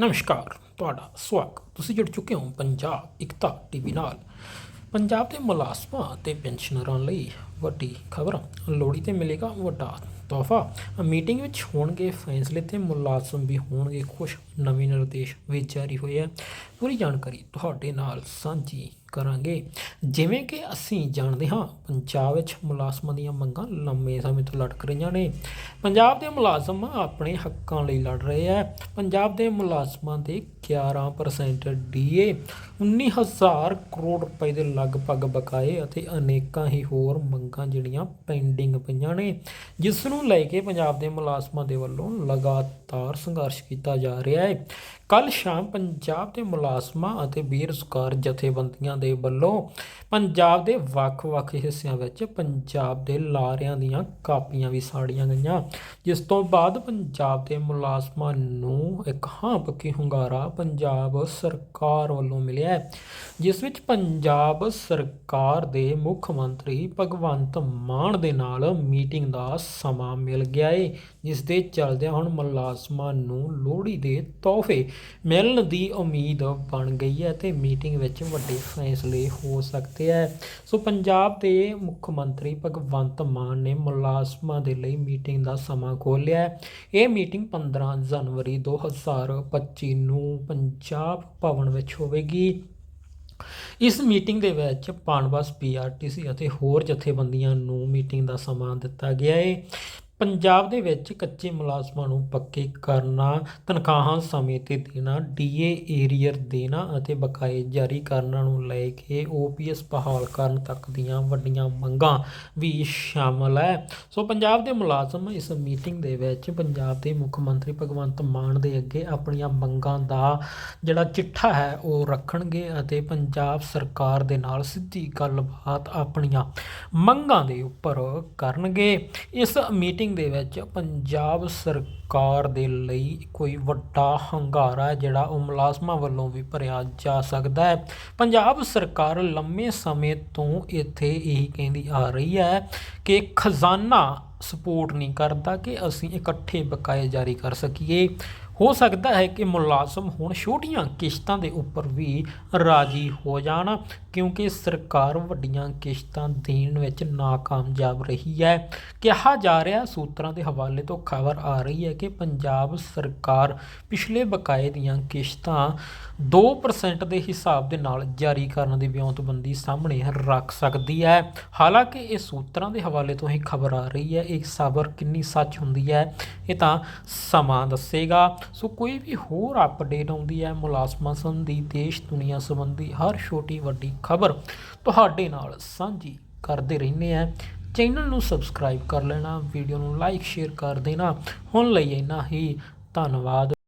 ਨਮਸਕਾਰ, ਤੁਹਾਡਾ ਸਵਾਗਤ। ਤੁਸੀਂ ਜੁੜ ਚੁੱਕੇ ਹੋ ਪੰਜਾਬ ਇਕਤਾ ਟੀਵੀ ਨਾਲ। ਪੰਜਾਬ ਦੇ ਮੁਲਾਜ਼ਮਾਂ ਤੇ ਪੈਨਸ਼ਨਰਾਂ ਲਈ ਵੱਡੀ ਖਬਰ। ਲੋੜੀ ਤੇ ਮਿਲੇਗਾ ਵੱਡਾ ਤੋਹਫਾ। ਮੀਟਿੰਗ ਵਿੱਚ ਹੋਣਗੇ ਫੈਸਲੇ ਤੇ ਮੁਲਾਜ਼ਮ ਵੀ ਹੋਣਗੇ ਖੁਸ਼। ਨਵੇਂ ਨਿਰਦੇਸ਼ ਵੀ ਜਾਰੀ ਹੋਏ ਹੈ ਪੂਰੀ ਜਾਣਕਾਰੀ ਤੁਹਾਡੇ ਨਾਲ ਸਾਂਝੀ ਕਰਾਂਗੇ। ਜਿਵੇਂ ਕਿ ਅਸੀਂ ਜਾਣਦੇ ਹਾਂ, ਪੰਜਾਬ ਵਿੱਚ ਮੁਲਾਜ਼ਮਾਂ ਦੀਆਂ ਮੰਗਾਂ ਲੰਮੇ ਸਮੇਂ ਤੋਂ ਲਟਕ ਰਹੀਆਂ ਨੇ। ਪੰਜਾਬ ਦੇ ਮੁਲਾਜ਼ਮ ਆਪਣੇ ਹੱਕਾਂ ਲਈ ਲੜ ਰਹੇ ਹੈ ਪੰਜਾਬ ਦੇ ਮੁਲਾਜ਼ਮਾਂ ਦੇ 11% ਡੀਏ 19000 ਕਰੋੜ ਰੁਪਏ ਦੇ ਲਗਭਗ ਬਕਾਏ ਅਤੇ ਅਨੇਕਾਂ ਹੀ ਹੋਰ ਮੰਗਾਂ ਜਿਹੜੀਆਂ ਪੈਂਡਿੰਗ ਪਈਆਂ ਨੇ, ਜਿਸ ਨੂੰ ਲੈ ਕੇ ਪੰਜਾਬ ਦੇ ਮੁਲਾਜ਼ਮਾਂ ਦੇ ਵੱਲੋਂ ਲਗਾਤਾਰ ਸੰਘਰਸ਼ ਕੀਤਾ ਜਾ ਰਿਹਾ ਹੈ। ਕੱਲ ਸ਼ਾਮ ਪੰਜਾਬ ਦੇ ਮੁਲਾਜ਼ਮਾਂ ਅਤੇ ਬੇਰੁਜ਼ਗਾਰ ਜਥੇਬੰਦੀਆਂ ਦੇ ਵੱਲੋਂ ਪੰਜਾਬ ਦੇ ਵੱਖ-ਵੱਖ ਹਿੱਸਿਆਂ ਵਿੱਚ ਪੰਜਾਬ ਦੇ ਲਾਰਿਆਂ ਦੀਆਂ ਕਾਪੀਆਂ ਵੀ ਸਾੜੀਆਂ ਗਈਆਂ, ਜਿਸ ਤੋਂ ਬਾਅਦ ਪੰਜਾਬ ਦੇ ਮੁਲਾਜ਼ਮਾਂ ਨੂੰ ਇੱਕ ਹਾਂ ਪੱਕੀ ਹੁੰਗਾਰਾ ਪੰਜਾਬ ਸਰਕਾਰ ਵੱਲੋਂ ਮਿਲਿਆ ਹੈ, ਜਿਸ ਵਿੱਚ ਪੰਜਾਬ ਸਰਕਾਰ ਦੇ ਮੁੱਖ ਮੰਤਰੀ ਭਗਵੰਤ ਮਾਨ ਦੇ ਨਾਲ ਮੀਟਿੰਗ ਦਾ ਸਮਾਂ ਮਿਲ ਗਿਆ ਏ, ਜਿਸ ਦੇ ਚੱਲਦਿਆਂ ਹੁਣ ਮੁਲਾਜ਼ਮਾਂ ਨੂੰ ਲੋਹੜੀ ਦੇ ਤੋਹਫੇ ਮਿਲਣ ਦੀ ਉਮੀਦ ਬਣ ਗਈ ਹੈ ਤੇ ਮੀਟਿੰਗ ਵਿੱਚ ਵੱਡੇ ਫੈਸਲੇ ਹੋ ਸਕਦੇ ਹੈ। ਸੋ ਪੰਜਾਬ ਦੇ ਮੁੱਖ ਮੰਤਰੀ ਭਗਵੰਤ ਮਾਨ ਨੇ ਮੁਲਾਜ਼ਮਾਂ ਦੇ ਲਈ ਮੀਟਿੰਗ ਦਾ ਸਮਾਂ ਖੋਲ੍ਹਿਆ ਇਹ ਮੀਟਿੰਗ 15 ਜਨਵਰੀ 2025 ਨੂੰ ਪੰਜਾਬ ਭਵਨ ਵਿੱਚ ਹੋਵੇਗੀ। ਇਸ ਮੀਟਿੰਗ ਦੇ ਵਿੱਚ ਪਨਬਸ ਪੀਆਰਟੀਸੀ ਅਤੇ ਹੋਰ ਜਥੇਬੰਦੀਆਂ ਨੂੰ ਮੀਟਿੰਗ ਦਾ ਸਮਾਂ ਦਿੱਤਾ ਗਿਆ ਹੈ। ਪੰਜਾਬ ਦੇ ਵਿੱਚ ਕੱਚੇ ਮੁਲਾਜ਼ਮਾਂ ਨੂੰ ਪੱਕੇ ਕਰਨਾ, ਤਨਖਾਹਾਂ ਸਮੇਂ ਤੇ ਦੇਣਾ, ਡੀਏ ਏਰੀਅਰ ਦੇਣਾ ਅਤੇ ਬਕਾਏ ਜਾਰੀ ਕਰਨ ਨੂੰ ਲੈ ਕੇ ਓਪੀਐਸ ਬਹਾਲ ਕਰਨ ਤੱਕ ਦੀਆਂ ਵੱਡੀਆਂ ਮੰਗਾਂ ਵੀ ਸ਼ਾਮਲ ਹੈ। ਸੋ ਪੰਜਾਬ ਦੇ ਮੁਲਾਜ਼ਮ ਇਸ ਮੀਟਿੰਗ ਦੇ ਵਿੱਚ ਪੰਜਾਬ ਦੇ ਮੁੱਖ ਮੰਤਰੀ ਭਗਵੰਤ ਮਾਨ ਦੇ ਅੱਗੇ ਆਪਣੀਆਂ ਮੰਗਾਂ ਦਾ ਜਿਹੜਾ ਚਿੱਠਾ ਹੈ ਉਹ ਰੱਖਣਗੇ ਅਤੇ ਪੰਜਾਬ ਸਰਕਾਰ ਦੇ ਨਾਲ ਸਿੱਧੀ ਗੱਲਬਾਤ ਆਪਣੀਆਂ ਮੰਗਾਂ ਦੇ ਉੱਪਰ ਕਰਨਗੇ। ਇਸ ਮੀਟਿੰਗ ਦੇ ਵਿੱਚ ਪੰਜਾਬ ਸਰ ਸਰਕਾਰ ਦੇ ਲਈ ਕੋਈ ਵੱਡਾ ਹੰਗਾਰਾ ਜਿਹੜਾ ਉਹ ਮੁਲਾਜ਼ਮਾਂ ਵੱਲੋਂ ਵੀ ਭਰਿਆ ਜਾ ਸਕਦਾ ਹੈ। ਪੰਜਾਬ ਸਰਕਾਰ ਲੰਮੇ ਸਮੇਂ ਤੋਂ ਇੱਥੇ ਇਹੀ ਕਹਿੰਦੀ ਆ ਰਹੀ ਹੈ ਕਿ ਖਜ਼ਾਨਾ ਸਪੋਰਟ ਨਹੀਂ ਕਰਦਾ ਕਿ ਅਸੀਂ ਇਕੱਠੇ ਬਕਾਏ ਜਾਰੀ ਕਰ ਸਕੀਏ। ਹੋ ਸਕਦਾ ਹੈ ਕਿ ਮੁਲਾਜ਼ਮ ਹੁਣ ਛੋਟੀਆਂ ਕਿਸ਼ਤਾਂ ਦੇ ਉੱਪਰ ਵੀ ਰਾਜੀ ਹੋ ਜਾਣ, ਕਿਉਂਕਿ ਸਰਕਾਰ ਵੱਡੀਆਂ ਕਿਸ਼ਤਾਂ ਦੇਣ ਵਿੱਚ ਨਾਕਾਮਯਾਬ ਰਹੀ ਹੈ। ਕਿਹਾ ਜਾ ਰਿਹਾ, ਸੂਤਰਾਂ ਦੇ ਹਵਾਲੇ ਤੋਂ ਖਬਰ ਆ ਰਹੀ ਹੈ ਕਿ ਪੰਜਾਬ ਸਰਕਾਰ ਪਿਛਲੇ ਬਕਾਏ ਦੀਆਂ ਕਿਸ਼ਤਾਂ 2% ਦੇ ਹਿਸਾਬ ਦੇ ਨਾਲ ਜਾਰੀ ਕਰਨ ਦੀ ਵਿਉਂਤਬੰਦੀ ਸਾਹਮਣੇ ਰੱਖ ਸਕਦੀ ਹੈ। ਹਾਲਾਂਕਿ ਇਹ ਸੂਤਰਾਂ ਦੇ ਹਵਾਲੇ ਤੋਂ ਹੀ ਖਬਰ ਆ ਰਹੀ ਹੈ। ਇਹ ਖਬਰ ਕਿੰਨੀ ਸੱਚ ਹੁੰਦੀ ਹੈ, ਇਹ ਤਾਂ ਸਮਾਂ ਦੱਸੇਗਾ। ਸੋ ਕੋਈ ਵੀ ਹੋਰ ਅਪਡੇਟ ਆਉਂਦੀ ਹੈ ਮੁਲਾਜ਼ਮਾਂ ਸੰਬੰਧੀ ਦੇਸ਼ ਦੁਨੀਆ ਸੰਬੰਧੀ ਹਰ ਛੋਟੀ ਵੱਡੀ ਖਬਰ ਤੁਹਾਡੇ ਨਾਲ ਸਾਂਝੀ ਕਰਦੇ ਰਹਿੰਦੇ ਆ ਚੈਨਲ ਨੂੰ ਸਬਸਕ੍ਰਾਈਬ ਕਰ ਲੈਣਾ, ਵੀਡੀਓ ਨੂੰ ਲਾਈਕ, ਸ਼ੇਅਰ ਕਰ ਦੇਣਾ। ਹੁਣ ਲਈ ਇੰਨਾ ਹੀ। ਧੰਨਵਾਦ।